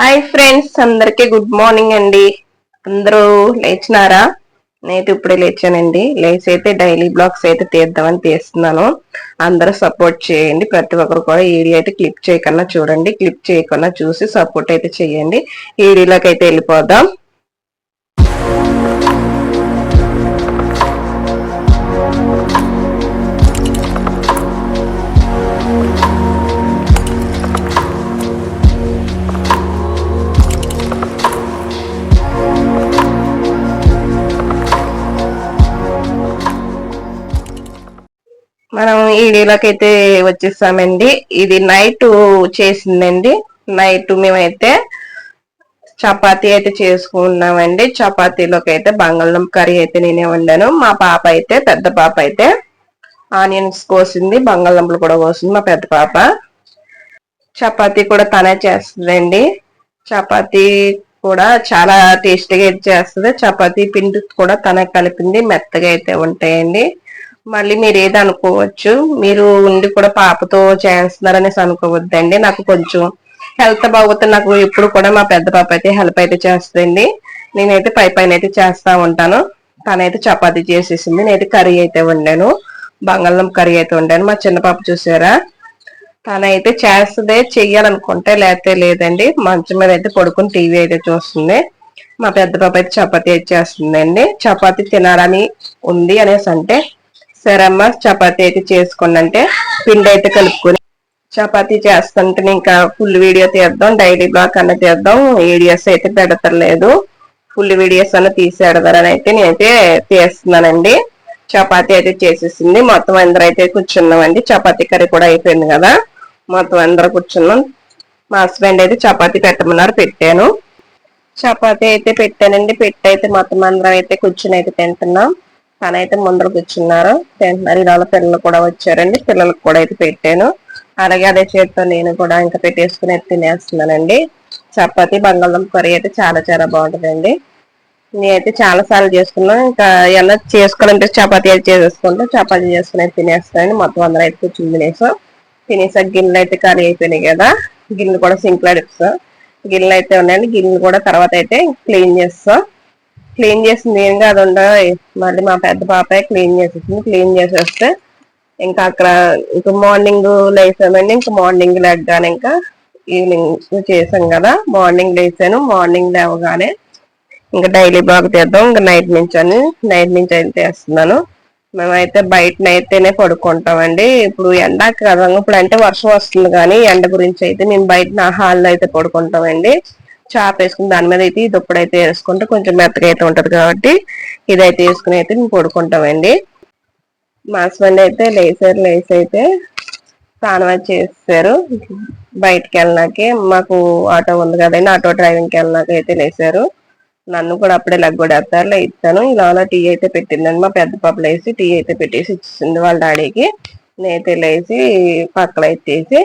Hi friends అందరికి good morning అండి. అందరూ లేచినారా? నేను ఇప్పుడే లేచానండి. లేచి అయితే డైలీ బ్లాగ్స్ అయితే తీద్దామని తీస్తున్నాను. అందరూ సపోర్ట్ చేయండి. ప్రతి ఒక్కరు కూడా వీడియో అయితే క్లిక్ చేయకుండా చూడండి. క్లిక్ చేయకుండా చూసి సపోర్ట్ అయితే చేయండి. వీడియోలోకి అయితే వెళ్ళిపోదాం. మనం అయితే వచ్చేసామండి ఇది నైట్ చేసిందండి. నైట్ మేమైతే చపాతీ అయితే చేసుకున్నామండి. చపాతీలోకి అయితే బంగాళం కర్రీ అయితే నేనే వండాను. మా పాప అయితే పెద్ద పాప అయితే ఆనియన్స్ కోసింది బంగాళదుంపలు కూడా కోసింది మా పెద్ద పాప. చపాతీ కూడా తనే చేస్తుందండి. చపాతీ కూడా చాలా టేస్టీగా అయితే చేస్తుంది. చపాతీ పిండి కూడా తనే కలిపింది మెత్తగా అయితే ఉంటాయండి. మళ్ళీ మీరు ఏది అనుకోవచ్చు. మీరు ఉండి కూడా పాపతో చేస్తున్నారనేసి అనుకోవద్దండి. నాకు కొంచెం హెల్త్ బాగోతే నాకు ఇప్పుడు కూడా మా పెద్ద పాప అయితే హెల్ప్ అయితే చేస్తుంది నేనైతే పై పైన అయితే చేస్తా ఉంటాను. తనైతే చపాతి చేసేసింది. నేనైతే కర్రీ అయితే వండాను. బంగాళం కర్రీ అయితే వండాను. మా చిన్న పాప చూసారా? తనైతే చేస్తుంది చెయ్యాలనుకుంటే లేకపోతే లేదండి. మంచం మీద అయితే పడుకుని టీవీ అయితే చూస్తుంది. మా పెద్ద పాప అయితే చపాతి అయితే చేస్తుందండి. చపాతి తినాలని ఉంది అనేసి అంటే సరే అమ్మ చపాతీ అయితే చేసుకోండి పిండి అయితే కలుపుకొని చపాతీ చేస్తుంటే ఇంకా ఫుల్ వీడియో తీద్దాం డైలీ బ్లాక్ అన్న తీద్దాం. వీడియోస్ అయితే పెడతలేదు. ఫుల్ వీడియోస్ అన్న తీసేడదారని అయితే నేనైతే తీస్తున్నానండి. చపాతీ అయితే చేసేసింది. మొత్తం అందరూ అయితే కూర్చున్నామండి. చపాతీ కర్రీ కూడా అయిపోయింది కదా. మొత్తం అందరూ కూర్చున్నాం. మా హస్బెండ్ అయితే చపాతీ పెట్టమన్నారు పెట్టాను. చపాతీ అయితే పెట్టానండి. పెట్టి అయితే మొత్తం అందరం అయితే కూర్చుని అయితే తింటున్నాం. తనైతే ముందర కూర్చున్నారు. తింటున్నారు వాళ్ళ పిల్లలు కూడా వచ్చారండి. పిల్లలకు కూడా అయితే పెట్టాను. అలాగే అదే చేతితో నేను కూడా ఇంకా పెట్టేసుకుని తినేస్తున్నానండి. చపాతి బంగాళదుంప కర్రీ అయితే చాలా చాలా బాగుంటుందండి. నేనైతే చాలా సార్లు చేసుకున్నాను ఇంకా ఏమన్నా చేసుకోవాలంటే చపాతీ అయితే చేసేసుకుంటే చపాతీ చేసుకుని అయితే తినేస్తానండి. మొత్తం అందరూ అయితే కూర్చుని తినేసాం. తినేసాక గిన్నెలు అయితే కర్రీ అయిపోయినాయి కదా. గిన్నెలు కూడా సింక్లో అడిపిస్తాం గిన్నెలు అయితే ఉన్నాయండి. గిన్నెలు కూడా తర్వాత అయితే క్లీన్ చేస్తాం. క్లీన్ చేసింది ఏం కాదుండా మళ్ళీ మా పెద్ద పాపే క్లీన్ చేసేసింది క్లీన్ చేసేస్తే ఇంకా అక్కడ ఇంకా మార్నింగ్ లేసామండి ఇంకా మార్నింగ్ లెగ్గానే ఇంకా ఈవినింగ్ చేసాం కదా మార్నింగ్ లేసాను మార్నింగ్ లేవగానే ఇంకా డైలీ బాగా తీద్దాం ఇంకా నైట్ నుంచి అని నైట్ నుంచి అయితే వేస్తున్నాను మేమైతే బయటనైతేనే పడుకుంటామండి ఇప్పుడు ఎండ కదా ఇప్పుడు అంటే వర్షం వస్తుంది కానీ ఎండ గురించి అయితే మేము బయట నా హాల్లో అయితే పడుకుంటామండి. చాప్ వేసుకుని దాని మీద అయితే ఇది అయితే వేసుకుంటే కొంచెం మెత్తగా అయితే ఉంటది కాబట్టి ఇదైతే వేసుకుని అయితే మేము పడుకుంటామండి. మా హస్బెండ్ అయితే లేసారు లేసి అయితే స్నానం చేస్తారు బయటికి వెళ్ళినాకే మాకు ఆటో ఉంది కదండి ఆటో డ్రైవింగ్కి వెళ్ళినాక అయితే లేసారు. నన్ను కూడా అప్పుడే లగ్గొడేస్తారు లేస్తాను ఇలా టీ అయితే పెట్టిందండి మా పెద్ద పాప లేసి టీ అయితే పెట్టేసి ఇచ్చింది వాళ్ళ డాడీకి. నేనైతే లేచి పక్కలు ఎత్తేసి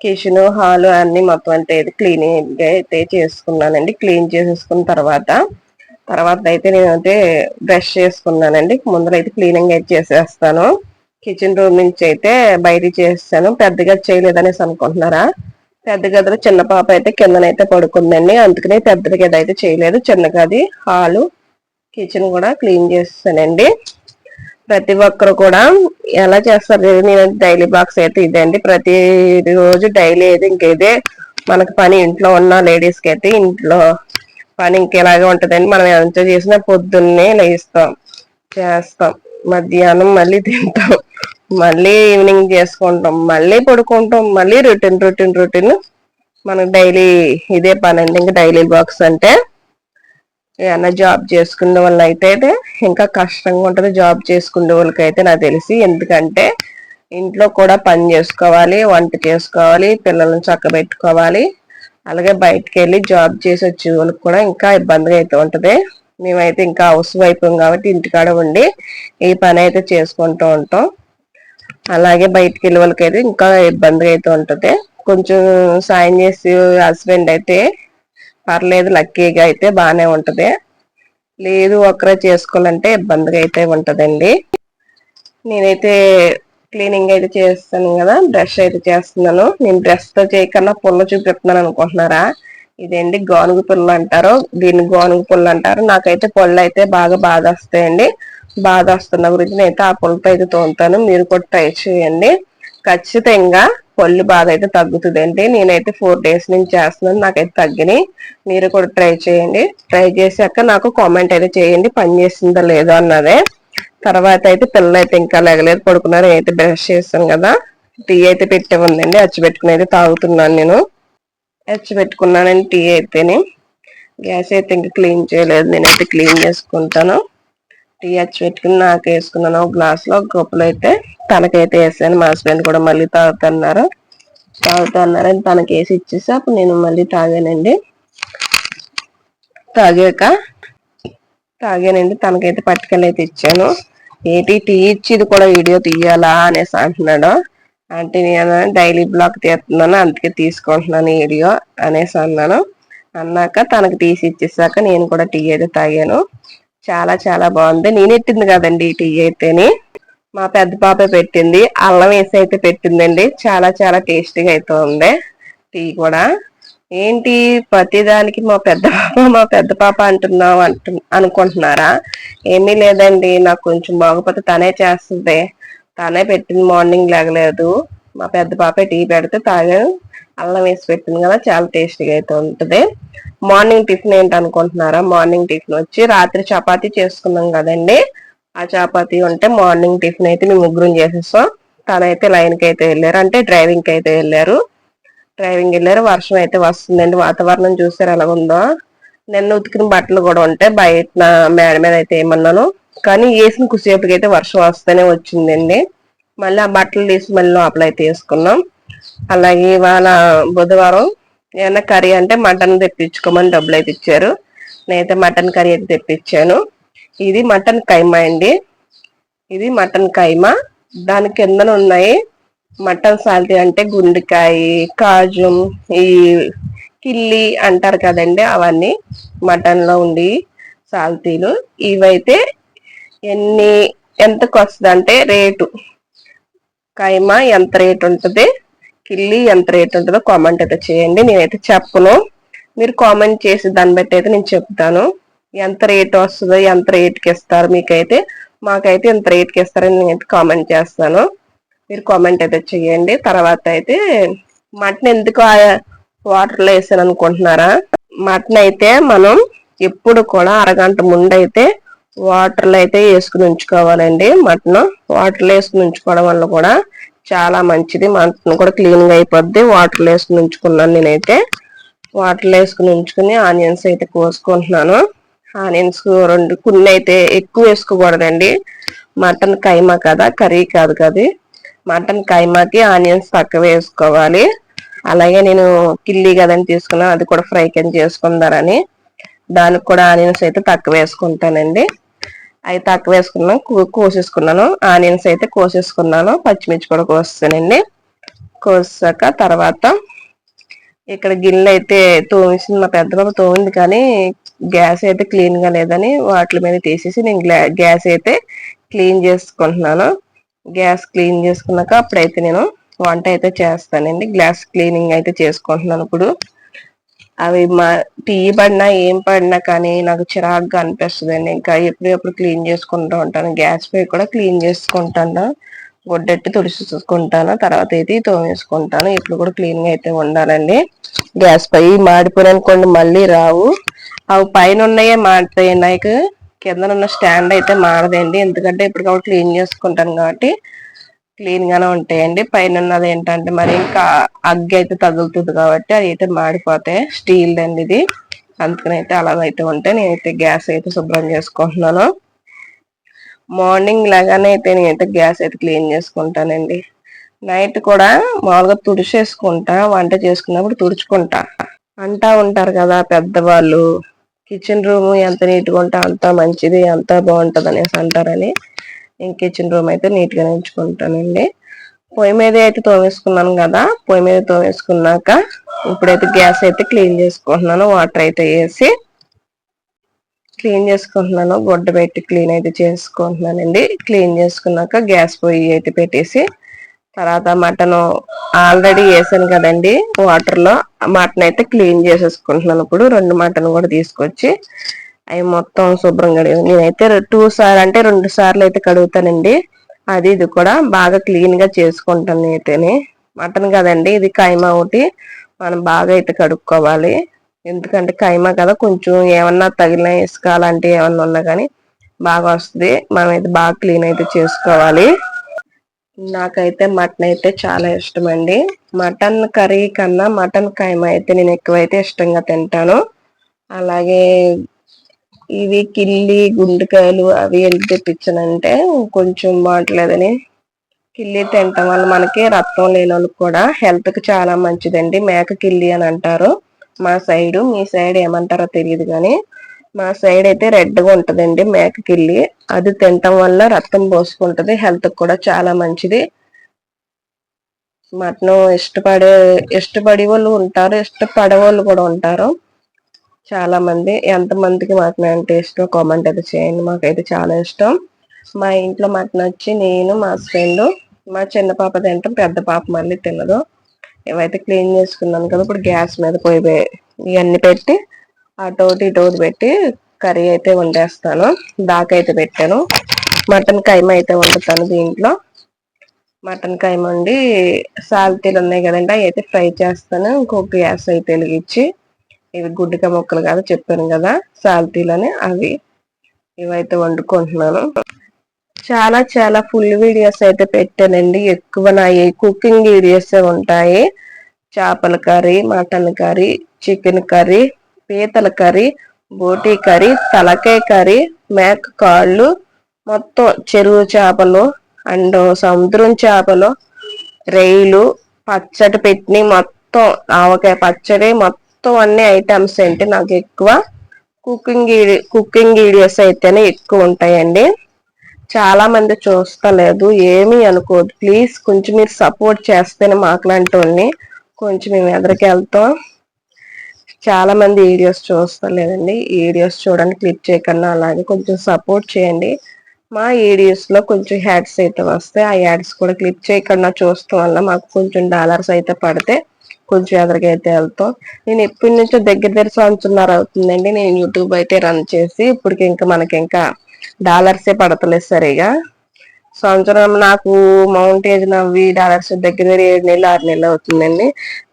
కిచెన్ హాల్ అన్ని మొత్తం అంటే క్లీనింగ్ అయితే చేసుకున్నానండి. క్లీన్ చేసేసుకున్న తర్వాత తర్వాత అయితే నేనైతే బ్రష్ చేసుకున్నానండి. ముందర అయితే క్లీనింగ్ అయితే చేసేస్తాను. కిచెన్ రూమ్ నుంచి అయితే బయట చేస్తాను పెద్దగా చేయలేదనేసి అనుకుంటున్నారా? పెద్ద గదిలో చిన్న పాప అయితే కిందనైతే పడుకుందండి. అందుకనే పెద్ద గది అయితే చేయలేదు. చిన్న గది హాలు కిచెన్ కూడా క్లీన్ చేస్తానండి. ప్రతి ఒక్కరు కూడా ఎలా చేస్తారు నేను డైలీ బాక్స్ అయితే ఇదే అండి. ప్రతి రోజు డైలీ అయితే ఇంకేదే మనకు పని ఇంట్లో ఉన్న లేడీస్కి అయితే ఇంట్లో పని ఇంకెలాగే ఉంటదండి. మనం ఎంత చేసినా పొద్దున్నే లేస్తాం చేస్తాం. మధ్యాహ్నం మళ్ళీ తింటాం. మళ్ళీ ఈవినింగ్ చేసుకుంటాం. మళ్ళీ పడుకుంటాం. మళ్ళీ రొటీన్ రొటీన్ రొటీన్ మనకు డైలీ ఇదే పని అండి ఇంకా డైలీ బాక్స్ అంటే ఏమైనా జాబ్ చేసుకునే వాళ్ళని అయితే ఇంకా కష్టంగా ఉంటుంది జాబ్ చేసుకునే వాళ్ళకి అయితే నాకు తెలిసి. ఎందుకంటే ఇంట్లో కూడా పని చేసుకోవాలి వంట చేసుకోవాలి పిల్లల్ని చక్కబెట్టుకోవాలి. అలాగే బయటకు వెళ్ళి జాబ్ చేసి వచ్చే వాళ్ళకి కూడా ఇంకా ఇబ్బందిగా అయితే ఉంటుంది. మేమైతే ఇంకా హౌస్ వైపుం కాబట్టి ఇంటికాడ ఉండి ఈ పని అయితే చేసుకుంటూ ఉంటాం. అలాగే బయటకు వెళ్ళే వాళ్ళకి అయితే ఇంకా ఇబ్బందిగా అయితే ఉంటుంది. కొంచెం సాయం చేసి హస్బెండ్ అయితే పర్లేదు లక్కీగా అయితే బాగానే ఉంటది. లేదు ఒకరే చేసుకోవాలంటే ఇబ్బందిగా అయితే ఉంటదండి. నేనైతే క్లీనింగ్ అయితే చేస్తాను కదా బ్రష్ అయితే చేస్తున్నాను. నేను బ్రష్తో చేయకన్నా పుల్ల చూపిస్తున్నాను అనుకుంటున్నారా? ఇదేంటి గోనుగు పుల్ల అంటారు? దీన్ని గోనుగు పుల్ల అంటారు. నాకైతే పళ్ళు అయితే బాగా బాధ వస్తాయండి బాధ వస్తున్న గురించి నేనైతే ఆ పుల్లతో అయితే తోముతాను. మీరు కూడా ట్రై చేయండి. ఖచ్చితంగా పళ్ళు బాధ అయితే తగ్గుతుందండి నేనైతే ఫోర్ డేస్ నుంచి చేస్తున్నాను. నాకైతే తగ్గినాయి. మీరు కూడా ట్రై చేయండి. ట్రై చేశాక నాకు కామెంట్ అయితే చేయండి. పని చేసిందా లేదో అన్నదే. తర్వాత అయితే పిల్లలు అయితే ఇంకా లేగలేదు. పడుకున్నారు. అయితే బ్రష్ చేస్తాను కదా. టీ అయితే పెట్టే ఉందండి. అచ్చి పెట్టుకుని అయితే తాగుతున్నాను నేను. అచ్చి పెట్టుకున్నానండి టీ అయితేనే. గ్యాస్ అయితే ఇంకా క్లీన్ చేయలేదు. నేనైతే క్లీన్ చేసుకుంటాను. టీ అచ్చి పెట్టుకుని నాకు వేసుకున్నాను. ఒక గ్లాస్లో కప్పులు అయితే తనకైతే వేసాను. మా హస్బెండ్ కూడా మళ్ళీ తాగుతున్నారు అని తనకి వేసి ఇచ్చేసి. అప్పుడు నేను మళ్ళీ తాగానండి. తాగాక తాగానండి. తనకైతే పట్టుకెళ్ళి అయితే ఇచ్చాను. ఏంటి టీ ఇచ్చి ఇది కూడా వీడియో తీయాలా అనేసి అంటున్నాడు. అంటే నేను డైలీ బ్లాగ్ తీస్తున్నాను. అందుకే తీసుకుంటున్నాను వీడియో అనేసి అన్నాను. అన్నాక తనకు తీసి ఇచ్చేసాక నేను కూడా టీ అయితే తాగాను. చాలా చాలా బాగుంది. నేను ఎట్టింది కదండి టీ అయితేని. మా పెద్ద పాప పెట్టింది. అల్లం వేసి అయితే పెట్టిందండి. చాలా చాలా టేస్టీగా అయితే ఉంది టీ కూడా. ఏంటి ప్రతిదానికి మా పెద్ద పాప మా పెద్ద పాప అంటున్నాం అంటు అనుకుంటున్నారా? ఏమీ లేదండి. నాకు కొంచెం బాగోపోతే తనే చేస్తుంది. తనే పెట్టింది మార్నింగ్ లేగలేదు. మా పెద్ద పాప టీ పెడితే తాగా అల్లం వేసి పెట్టింది కదా చాలా టేస్టీగా అయితే ఉంటుంది. మార్నింగ్ టిఫిన్ ఏంటి అనుకుంటున్నారా మార్నింగ్ టిఫిన్ వచ్చి రాత్రి చపాతీ చేసుకున్నాం కదండి. ఆ చపాతీ ఉంటే మార్నింగ్ టిఫిన్ అయితే మేము ముగ్గురం చేసేస్తాం. తనైతే లైన్కి అయితే వెళ్ళారు. అంటే డ్రైవింగ్కి అయితే వెళ్ళారు. డ్రైవింగ్ వెళ్ళారు. వర్షం అయితే వస్తుందండి. వాతావరణం చూసారు ఎలా ఉందో. నిన్న ఉతికిన బట్టలు కూడా ఉంటాయి బయట మేడ మీద అయితే ఏమన్నాను. కానీ వేసిన కుసేపుకి అయితే వర్షం వస్తేనే వచ్చిందండి. మళ్ళీ ఆ బట్టలు తీసి మళ్ళీ లోపల అయితే వేసుకున్నాం. అలాగే ఇవాళ బుధవారం ఏమన్నా కర్రీ అంటే మటన్ తెప్పించుకోమని డబ్బులు అయితే ఇచ్చారు. నేనైతే మటన్ కర్రీ అయితే తెప్పించాను. ఇది మటన్ కైమా అండి. ఇది మటన్ కైమా. దాని కిందన ఉన్నాయి మటన్ సాల్టీ అంటే గుండెకాయ కాజు ఈ కిల్లి అంటారు కదండి అవన్నీ మటన్లో ఉండి సాల్తీలు ఇవైతే ఎన్ని ఎంతకు వస్తుంది అంటే రేటు. కైమా ఎంత రేటు ఉంటుంది? కిల్లి ఎంత రేట్ ఉంటుందో కామెంట్ అయితే చేయండి. నేనైతే చెప్పను. మీరు కామెంట్ చేసి దాన్ని బట్టి అయితే నేను చెప్తాను. ఎంత రేట్ వస్తుందో ఎంత రేట్కి ఇస్తారు మీకైతే మాకైతే ఎంత రేట్కి ఇస్తారని నేనైతే కామెంట్ చేస్తాను. మీరు కామెంట్ అయితే చేయండి. తర్వాత అయితే మటన్ ఎందుకు వాటర్లో వేసాను అనుకుంటున్నారా? మటన్ అయితే మనం ఎప్పుడు కూడా అరగంట ముందు అయితే వాటర్లో అయితే వేసుకుని ఉంచుకోవాలండి మటన్. వాటర్లో వేసుకుని ఉంచుకోవడం వల్ల కూడా చాలా మంచిది. మటన్ కూడా క్లీన్గా అయిపోద్ది. వాటర్లో వేసుకుని ఉంచుకున్నాను నేనైతే. వాటర్లో వేసుకుని ఉంచుకుని ఆనియన్స్ అయితే కోసుకుంటున్నాను. ఆనియన్స్ రెండు కొన్ని అయితే ఎక్కువ వేసుకోకూడదండి. మటన్ కైమా కదా కర్రీ కాదు కదా. మటన్ కైమాకి ఆనియన్స్ తక్కువ వేసుకోవాలి. అలాగే నేను కిల్లీ కదని తీసుకున్నాను అది కూడా ఫ్రై కింద చేసుకుందారని. దానికి కూడా ఆనియన్స్ అయితే తక్కువ వేసుకుంటానండి. అవి తక్కువ వేసుకున్నాను కోసేసుకున్నాను. ఆనియన్స్ అయితే కోసేసుకున్నాను. పచ్చిమిర్చి కూడా కోస్తానండి. కోసాక తర్వాత ఇక్కడ గిన్నె అయితే తోమిసింది మా పెద్ద బాబు తోమింది కానీ గ్యాస్ అయితే క్లీన్గా లేదని వాటి మీద తీసేసి నేను గ్యాస్ అయితే క్లీన్ చేసుకుంటున్నాను. గ్యాస్ క్లీన్ చేసుకున్నాక అప్పుడైతే నేను వంట అయితే చేస్తానండి. గ్లాస్ క్లీనింగ్ అయితే చేసుకుంటున్నాను ఇప్పుడు. అవి మా టీ పడినా ఏం పడినా కానీ నాకు చిరాగ్గా అనిపిస్తుందండి. ఇంకా ఎప్పుడు క్లీన్ చేసుకుంటూ ఉంటాను. గ్యాస్ పై కూడా క్లీన్ చేసుకుంటాను. గొడ్డెట్టి తుడుచుకుంటాను తర్వాత అయితే తోమేసుకుంటాను. ఇప్పుడు కూడా క్లీన్గా అయితే ఉండాలండి. గ్యాస్ పై మాడిపోయిననుకోండి మళ్ళీ రావు. అవి పైన ఉన్నాయే మాడిపోయి నాకు కింద ఉన్న స్టాండ్ అయితే మాడదండి ఎందుకంటే ఇప్పుడు క్లీన్ చేసుకుంటాను కాబట్టి క్లీన్ గానే ఉంటాయండి. పైన ఉన్నది ఏంటంటే మరి ఇంకా అగ్గి అయితే తగులుతుంది కాబట్టి అది అయితే మాడిపోతాయి స్టీల్ అండి ఇది. అందుకని అయితే అలాగైతే ఉంటే నేనైతే గ్యాస్ అయితే శుభ్రం చేసుకుంటున్నాను. మార్నింగ్ లాగానే అయితే నేనైతే గ్యాస్ అయితే క్లీన్ చేసుకుంటానండి. నైట్ కూడా మామూలుగా తుడిచేసుకుంటా వంట చేసుకున్నప్పుడు తుడుచుకుంటా. అంటా ఉంటారు కదా పెద్దవాళ్ళు కిచెన్ రూమ్ ఎంత నీట్గా ఉంటే అంత మంచిది అంత బాగుంటుంది అనేసి అంటారని. నేను కిచెన్ రూమ్ అయితే నీట్గా ఉంచుకుంటానండి. పొయ్యి మీద అయితే తోమేసుకున్నాను కదా పొయ్యి మీద తోమేసుకున్నాక ఇప్పుడైతే గ్యాస్ అయితే క్లీన్ చేసుకుంటున్నాను వాటర్ అయితే వేసి క్లీన్ చేసుకుంటున్నాను గుడ్డ పెట్టి క్లీన్ అయితే చేసుకుంటున్నానండి. క్లీన్ చేసుకున్నాక గ్యాస్ పొయ్యి అయితే పెట్టేసి తర్వాత మటన్ ఆల్రెడీ వేసాను కదండి వాటర్లో మటన్ అయితే క్లీన్ చేసేసుకుంటున్నాను. ఇప్పుడు రెండు మటన్ కూడా తీసుకొచ్చి అవి మొత్తం శుభ్రం కడిగి నేనైతే టూ సార్ అంటే రెండు సార్లు అయితే కడుగుతానండి. అది ఇది కూడా బాగా క్లీన్గా చేసుకుంటాను అయితేనే మటన్ కదండి ఇది కైమా ఒకటి. మనం బాగా అయితే కడుక్కోవాలి. ఎందుకంటే కైమా కదా కొంచెం ఏమన్నా తగిలిన ఇసుక అలాంటివి ఏమన్నా ఉన్నా కానీ బాగా వస్తుంది. మనం అయితే బాగా క్లీన్ అయితే చేసుకోవాలి. నాకైతే మటన్ అయితే చాలా ఇష్టం అండి మటన్ కర్రీ కన్నా మటన్ కైమా అయితే నేను ఎక్కువైతే ఇష్టంగా తింటాను. అలాగే ఇవి కిల్లి గుండెకాయలు అవి ఎందుకు తెప్పించానంటే కొంచెం బాగుంటలేదని కిల్లి తినటం వల్ల మనకి రక్తం లేని వాళ్ళకి కూడా హెల్త్కి చాలా మంచిదండి. మేక కిల్లి అని అంటారు. మా సైడ్ మీ సైడ్ ఏమంటారో తెలియదు కానీ మా సైడ్ అయితే రెడ్గా ఉంటుందండి ఉంటదండి మేక కిల్లి. అది తినటం వల్ల రక్తం పోసుకుంటది హెల్త్ కూడా చాలా మంచిది. మటన్ ఇష్టపడే ఇష్టపడే వాళ్ళు ఉంటారు ఇష్టపడే వాళ్ళు కూడా ఉంటారు. చాలా మంది ఎంత మందికి మటన్ అంటే ఇష్టం కామెంట్ అయితే చేయండి. మాకైతే చాలా ఇష్టం. మా ఇంట్లో మటన్ వచ్చి నేను మా హస్బెండ్ మా చిన్న పాప తింటాం పెద్ద పాప మళ్ళీ తినదు. ఇవైతే క్లీన్ చేసుకున్నాను కదా ఇప్పుడు గ్యాస్ మీద పోయి ఇవన్నీ పెట్టి అటోటి ఇటోటి పెట్టి కర్రీ అయితే వండేస్తాను. దాకైతే పెట్టాను. మటన్ కైమ అయితే వండుతాను దీంట్లో. మటన్ కైమ వండి సాల్తీలు ఉన్నాయి కదండి అవి అయితే ఫ్రై చేస్తాను. ఇంకొక గ్యాస్ అయితే వెలిగించి ఇవి గుడ్డిక ముక్కలు కాదు చెప్పాను కదా సాల్తీలని అవి ఇవైతే వండుకుంటున్నాను. చాలా చాలా ఫుల్ వీడియోస్ అయితే పెట్టానండి. ఎక్కువ నా కుకింగ్ వీడియోస్ ఉంటాయి. చేపల curry mutton curry chicken curry పీతల కర్రీ బోటీ కర్రీ తలకాయ కర్రీ మేక కాళ్ళు మొత్తం చెరువు చేపలు అండ్ సముద్రం చేపలు రైలు పచ్చడి పెట్టిన మొత్తం ఆవకాయ పచ్చడి మొత్తం అన్ని ఐటమ్స్ ఏంటి నాకు ఎక్కువ కుకింగ్ కుకింగ్ వీడియోస్ అయితేనే ఎక్కువ ఉంటాయండి. చాలా మంది చూస్తలేదు ఏమీ అనుకోదు. ప్లీజ్ కొంచెం మీరు సపోర్ట్ చేస్తేనే మాకులాంటి కొంచెం మేము ఎదరికెళ్తాం చాలా మంది వీడియోస్ చూస్తలేదండి. వీడియోస్ చూడండి క్లిక్ చేయకుండా అలాగే కొంచెం సపోర్ట్ చేయండి. మా వీడియోస్లో కొంచెం హ్యాడ్స్ అయితే వస్తాయి. ఆ యాడ్స్ కూడా క్లిక్ చేయకుండా చూస్తాం వల్ల మాకు కొంచెం డాలర్స్ అయితే పడితే కొంచెం ఎదరికైతే వెళ్తాం. నేను ఎప్పటి నుంచో దగ్గర దగ్గర సంవత్సరంన్నర అవుతుందండి. నేను యూట్యూబ్ అయితే రన్ చేసి ఇప్పటికి ఇంకా మనకి ఇంకా డాలర్సే పడతలేదు సరిగా. సంవత్సరం నాకు మౌంటేజ్ నవ్వి డాలర్స్ దగ్గర దగ్గర ఏడు నెలలు ఆరు నెలలు అవుతుందండి.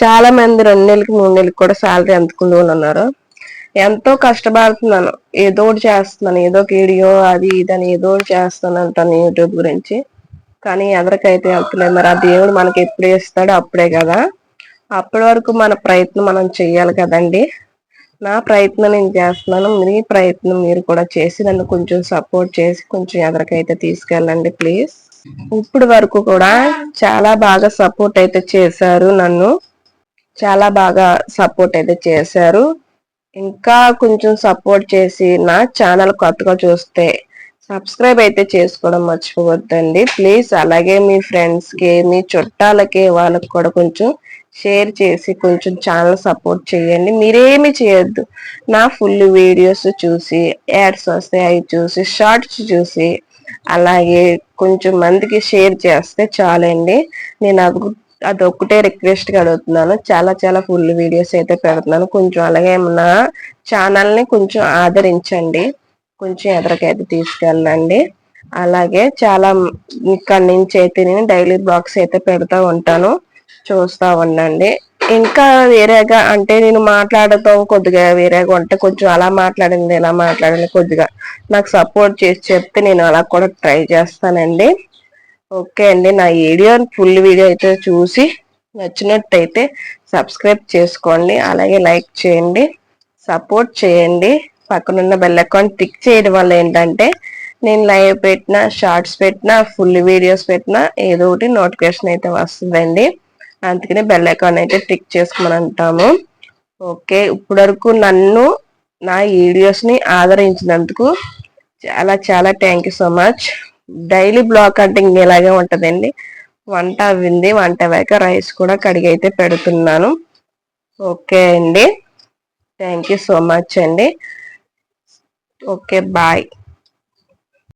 చాలా మంది రెండు నెలలకి మూడు నెలలకి కూడా శాలరీ అందుకుంటూ ఉన్నారు. ఎంతో కష్టపడుతున్నాను. ఏదో ఒకటి చేస్తున్నాను. ఏదో ఒక వీడియో అది ఇదని ఏదో ఒకటి చేస్తాను అంటాను యూట్యూబ్ గురించి. కానీ ఎవరికైతే వెళ్తలేదు. మరి ఆ దేవుడు మనకి ఎప్పుడు ఇస్తాడో అప్పుడే కదా. అప్పటి వరకు మన ప్రయత్నం మనం చెయ్యాలి కదండి. నా ప్రయత్నం నేను చేస్తున్నాను. మీ ప్రయత్నం మీరు కూడా చేసి నన్ను కొంచెం సపోర్ట్ చేసి కొంచెం ఎదరికైతే తీసుకెళ్ళండి ప్లీజ్ ఇప్పుడు వరకు కూడా చాలా బాగా సపోర్ట్ అయితే చేశారు నన్ను. చాలా బాగా సపోర్ట్ అయితే చేశారు. ఇంకా కొంచెం సపోర్ట్ చేసి నా ఛానల్ కొత్తగా చూస్తే సబ్స్క్రైబ్ అయితే చేసుకోవడం మర్చిపోవద్దండి. ప్లీజ్ అలాగే మీ ఫ్రెండ్స్కి మీ చుట్టాలకి వాళ్ళకి కూడా కొంచెం షేర్ చేసి కొంచెం ఛానల్ సపోర్ట్ చేయండి. మీరేమి చేయొద్దు. నా ఫుల్ వీడియోస్ చూసి యాడ్స్ వస్తాయి అవి చూసి షార్ట్స్ చూసి అలాగే కొంచెం మందికి షేర్ చేస్తే చాలండి. నేను అది ఒక్కటే రిక్వెస్ట్ అడుగుతున్నాను. చాలా చాలా ఫుల్ వీడియోస్ అయితే పెడుతున్నాను. కొంచెం అలాగే నా ఛానల్ని కొంచెం ఆదరించండి. కొంచెం ఎదరికైతే తీసుకెళ్ళండి. అలాగే చాలా ఇక్కడ నుంచి అయితే నేను డైలీ బ్లాగ్స్ అయితే పెడతా ఉంటాను. చూస్తా ఉండండి. ఇంకా వేరేగా అంటే నేను మాట్లాడటం కొద్దిగా వేరేగా ఉంటే కొంచెం అలా మాట్లాడింది ఇలా మాట్లాడింది కొద్దిగా నాకు సపోర్ట్ చేసి చెప్తే నేను అలా కూడా ట్రై చేస్తానండి. ఓకే అండి నా వీడియో ఫుల్ వీడియో అయితే చూసి నచ్చినట్టయితే సబ్స్క్రైబ్ చేసుకోండి. అలాగే లైక్ చేయండి సపోర్ట్ చేయండి. పక్కనున్న బెల్ అకౌంట్ టిక్ చేయడం వల్ల ఏంటంటే నేను లైవ్ పెట్టినా షార్ట్స్ పెట్టినా ఫుల్ వీడియోస్ పెట్టినా ఏదో ఒకటి నోటిఫికేషన్ అయితే వస్తుందండి. అందుకనే బెల్ ఐకాన్ అయితే టిక్ చేసుకోమని అంటాము ఓకే ఇప్పటి వరకు నన్ను నా వీడియోస్ని ఆదరించినందుకు చాలా చాలా thank you so much daily vlog అంటే ఇలాగే ఉంటుందండి. వంట అవ్వింది వంట అవ్వాక రైస్ కూడా కడిగి అయితే పెడుతున్నాను. ఓకే అండి. థ్యాంక్ యూ సో మచ్ అండి. Okay bye